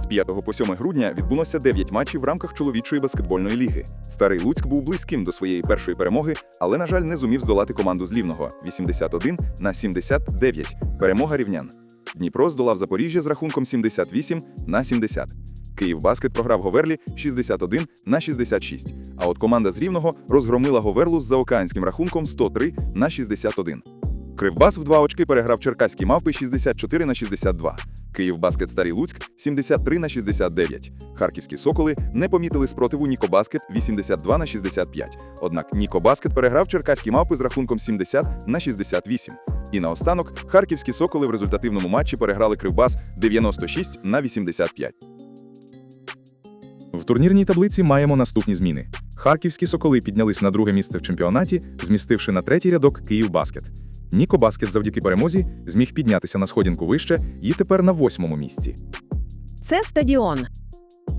З 5 по 7 грудня відбулося 9 матчів в рамках чоловічої баскетбольної ліги. Старий Луцьк був близьким до своєї першої перемоги, але, на жаль, не зумів здолати команду з Лівного 81 на 79. Перемога рівнян. Дніпро здолав Запоріжжя з рахунком 78 на 70. Київбаскет програв Говерлі 61 на 66. А от команда з Рівного розгромила Говерлу з заокеанським рахунком 103 на 61. Кривбас в два очки переграв черкаські мавпи 64 на 62. Київбаскет Старий Луцьк 73 на 69. Харківські соколи не помітили спротиву Нікобаскет 82 на 65. Однак Нікобаскет переграв черкаські мавпи з рахунком 70 на 68. І наостанок харківські соколи в результативному матчі переграли Кривбас 96 на 85. В турнірній таблиці маємо наступні зміни. Харківські соколи піднялись на друге місце в чемпіонаті, змістивши на третій рядок Київбаскет. Нікобаскет завдяки перемозі зміг піднятися на сходінку вище і тепер на восьмому місці. Це стадіон.